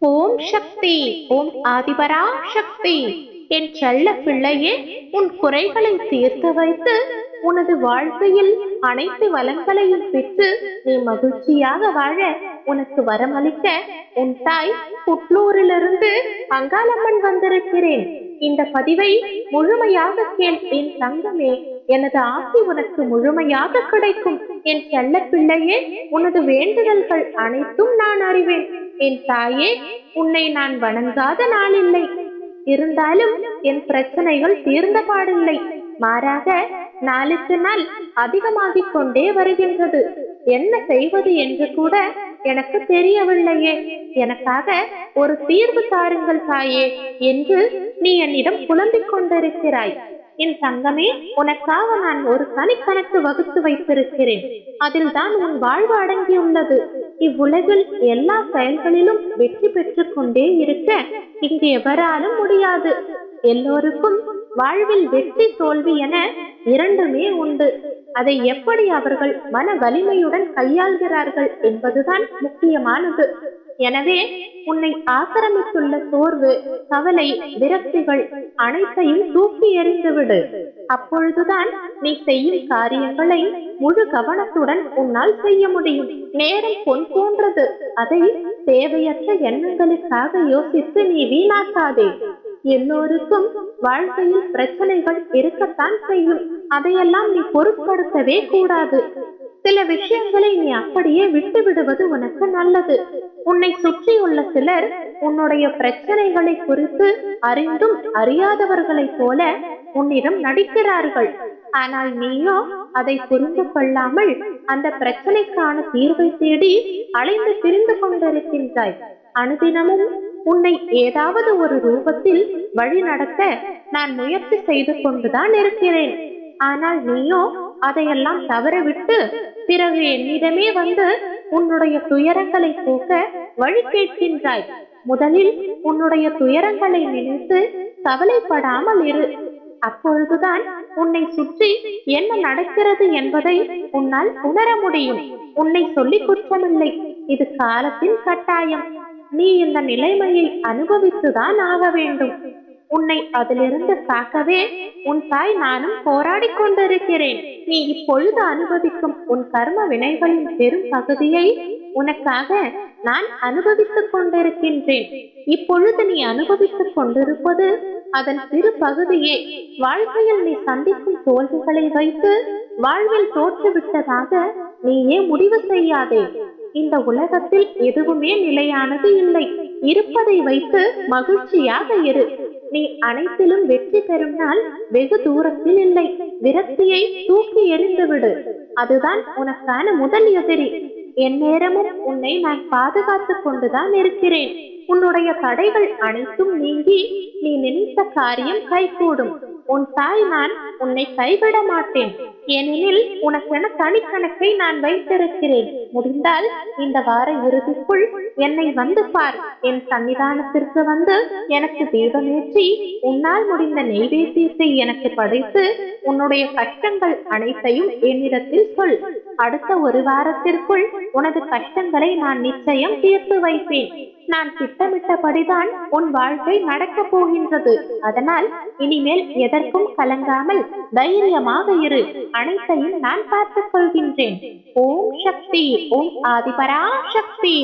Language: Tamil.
ஓம் சக்தி ஓம் ஆதிபரா சக்தி. என் செல்ல பிள்ளையே உன் குறைகளை தீர்த்து வைத்து உனது வாழ்க்கையில் அனைத்து வளங்களையும் பெற்று நீ மகிழ்ச்சியாக வாழ உனக்கு வரமளிக்க உன் தாய் புட்லூரிலிருந்து அங்காளம்மன் வந்திருக்கிறேன். இந்த பதிவை முழுமையாக கேள் என் தங்கமே. எனது ஆசை உனக்கு முழுமையாக கிடைக்கும். என் செல்ல பிள்ளையே உனது வேண்டுதல்கள் அனைத்தும் நான் அறிவேன். என் தாயே உன்னை நான் வணங்காத நாள் இல்லை. இருந்தாலும் என் பிரச்சனைகள் தீர்ந்த பாடில்லை. மாறாக நாளுக்கு நாள் அதிகமாகிக் கொண்டே வருகின்றது. என்ன செய்வது என்று கூட எனக்கு தெரியவில்லையே. எனக்காக ஒரு தீர்வு தாருங்கள் தாயே என்று நீ என்னிடம் புலம்பிக் கொண்டிருக்கிறாய். என் தங்கமே உனக்காக நான் ஒரு தனிக்கணக்கு வகுத்து வைத்திருக்கிறேன். அதில் தான் உன் வாழ்வு அடங்கியுள்ளது. இவ்வுலகில் எல்லா செயல்களிலும் வெற்றி பெற்றுக் கொண்டே இருக்க இங்கு எவராலும் முடியாது. எல்லோருக்கும் வாழ்வில் வெற்றி தோல்வி என இரண்டுமே உண்டு. அதை எப்படி அவர்கள் மன வலிமையுடன் கையாள்கிறார்கள் என்பதுதான் முக்கியமானது. எனவே உன்னை ஆக்கிரமித்துள்ள சோர்வு கவலை விரக்திகள் அனைத்தையும் தூக்கி எறிந்துவிடு. அப்பொழுதுதான் நீ செய்யும் காரியங்களை முழு கவனத்துடன் உன்னால் செய்ய முடியும். நேரம் பொன் போன்றது அதை தேவையற்ற எண்ணங்களுக்காக யோசித்து நீ வீணாக்காதே. எல்லோருக்கும் வாழ்க்கையில் பிரச்சனைகள் இருக்கத்தான் செய்யும். அதையெல்லாம் நீ பொருட்படுத்தவே கூடாது. சில விஷயங்களை நீ அப்படியே விட்டு விடுவது உனக்கு நல்லது. உன்னை சுற்றியுள்ள சிலர் உன்னுடைய பிரச்சனைகளை குறித்து அறிந்தும் அறியாதவர்களைப் போல உன்னிடம் நடிக்கிறார்கள். ஆனால் நீயோ அதை புரிந்து கொள்ளாமல் அந்த பிரச்சனைக்கான தீர்வை தேடி அலைந்து திரிந்து கொண்டிருக்கின்றாய். அனுதினமும் உன்னை ஏதாவது ஒரு ரூபத்தில் வழி நடத்த நான் முயற்சி செய்து கொண்டுதான் இருக்கிறேன். ஆனால் நீயோ அதையெல்லாம் தவறவிட்டு பிறகு என்னிடமே வந்து உன்னுடைய துயரங்களை போக்க வழி கேட்கின்றாய். முதலில் உன்னுடைய துயரங்களை நினைத்து கவலைப்படாமல் இரு. அப்பொழுதுதான் உன்னை சுற்றி என்ன நடக்கிறது என்பதை உன்னால் உணர முடியும். உன்னை சொல்லி குற்றமில்லை. இது காலத்தின் கட்டாயம். நீ இந்த நிலைமையை அனுபவித்துதான் ஆக வேண்டும். உன்னை அதிலிருந்து காக்கவே உன் தாய் நானும் போராடி கொண்டிருக்கிறேன். நீ இப்பொழுது அனுபவிக்கும் உன் கர்ம வினைகளின் பெரும் பகுதியை உனக்காக நான் அனுபவித்துக் கொண்டிருக்கின்றேன். இப்பொழுது நீ அனுபவித்துக் கொண்டிருப்பது அதன் சிறு பகுதியே. வாழ்க்கையில் நீ சந்திக்கும் தோல்விகளை வைத்து வாழ்வில் தோற்றுவிட்டதாக நீயே முடிவு செய்யாதே. இந்த உலகத்தில் எதுவுமே நிலையானது இல்லை. இருப்பதை வைத்து மகிழ்ச்சியாக இரு. நீ அனைத்திலும் வெற்றி பெறும் நாள் வெகு தூரத்தில் இல்லை. விரக்தியை தூக்கி எறிந்துவிடு அதுதான் உனக்கான முதல் எதிரி. என் நேரமும் உன்னை நான் பாதுகாத்துக் கொண்டுதான் இருக்கிறேன். உன்னுடைய தடைகள் அனைத்தும் நீங்கி நீ நினைத்த காரியம் கைகூடும். உன் தாய் நான் உன்னை கைவிட மாட்டேன். ஏனெனில் உனக்கென தனிக்கணக்கை நான் வைத்திருக்கிறேன். முடிந்தால் இந்த வார இறுதிக்குள் என்னை வந்து பார். என் சன்னிதானத்திற்கு வந்து எனக்கு தீபமேற்றி உன்னால் முடிந்த நெய்வேத்தியத்தை எனக்கு படைத்து உன்னுடைய கஷ்டங்கள் அனைத்தையும் என்னிடத்தில் சொல். அடுத்த ஒரு வாரத்திற்குள் உனது கஷ்டங்களை நான் நிச்சயம் தீர்த்து வைப்பேன். நான் திட்டமிட்டபடிதான் உன் வாழ்க்கை நடக்கப் போகின்றது. அதனால் இனிமேல் எதற்கும் கலங்காமல் தைரியமாக இரு. அனைத்தையும் நான் பார்த்துக் கொள்கின்றேன். ஓம் சக்தி ஓம் ஆதிபரா சக்தி.